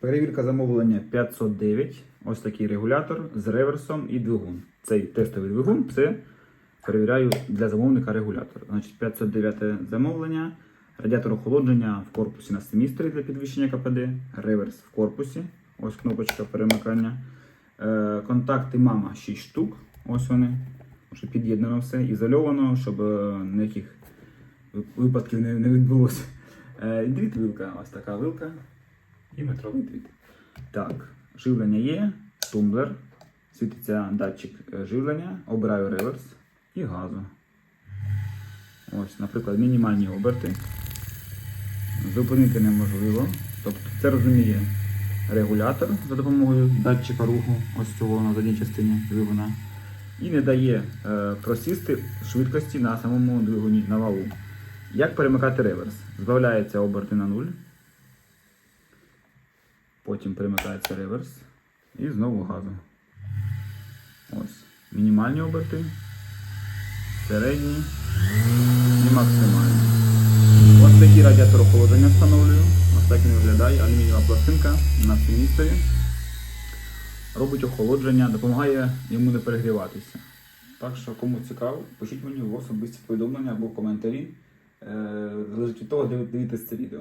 Перевірка замовлення 509. Ось такий регулятор з реверсом і двигун. Цей тестовий двигун це перевіряю для замовника регулятор. Значить, 509 замовлення. Радіатор охолодження в корпусі на семістрі для підвищення КПД, реверс в корпусі. Ось кнопочка перемикання. Е, контакти мама 6 штук. Ось вони. Вже під'єднано все, ізольовано, щоб е, ніяких випадків не, відбулося. Е, вилка, ось така вилка і метровий дріт. Так, живлення є, тумблер, світиться датчик е, живлення, обираю реверс і газу. Ось, наприклад, мінімальні оберти. Зупинити неможливо. Тобто це розуміє регулятор за допомогою датчика руху, ось цього на задній частині двигуна. І не дає е, просісти швидкості на самому двигуні на валу. Як перемикати реверс? Збавляється оберти на 0. Потім перемикається реверс. І знову газу. Ось. Мінімальні оберти. Середні і максимальні. Ось такий радіатор охолодження встановлюю. Ось так він виглядає. Алюмінієва пластинка на семісторі. Робить охолодження, допомагає йому не перегріватися. Так що, кому цікаво, пишіть мені в особисті повідомлення або в коментарі. Е, Залежить від того, де ви дивитесь це відео.